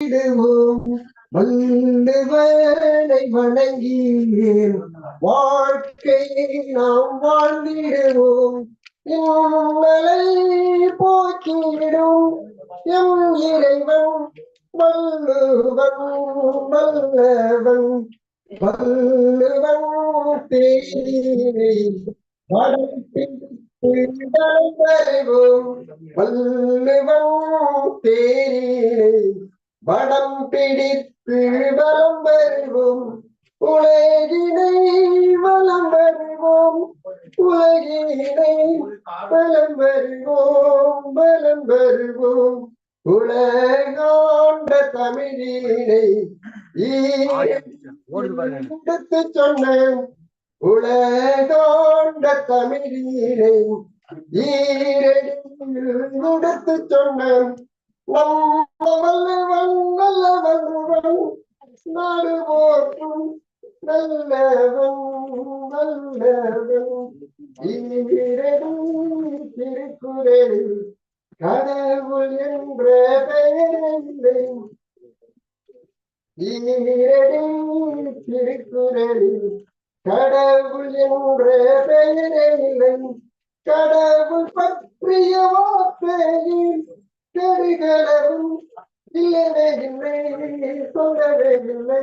வாழ்ந்திடுவோம் வள்ளுவனை வணங்கி வாழ்க்கையை நாம் வாழ்ந்திடுவோம். இன்னலை போக்கிடும் எம் இறைவன் வல்லுவன். வல்லவன் வல்லுவன் பேரை வளர்வோம் வள்ளுவன் பேரினை வடம் பிடித்து வலம் வருவோம். உலகினை வலம் வருவோம். உலகினை வலம் வருவோம். வலம் வருவோம். உலகாண்ட தமிழினை ஈடுத்து சொன்னேன் உலகாண்ட தமிழினை ஈரடி எடுத்து சொன்னேன் நம்ம வல்லவன் நாடு போற்றும் நல்லவன். நல்லவன் திருக்குறளில் கடவுள் என்ற பெயரில்லை திருக்குறளில் கடவுள் என்ற பெயரில்லை கடவுள் பற்றிய வார்த்தையில் கெடுகளவும் இல்லவே இல்லை சொல்லவே இல்லை.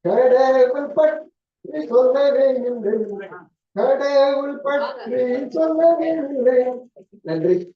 கடவுள் பற்றி சொல்லவே இல்லை. கடவுள் பற்றி சொல்லவே இல்லை. நன்றி.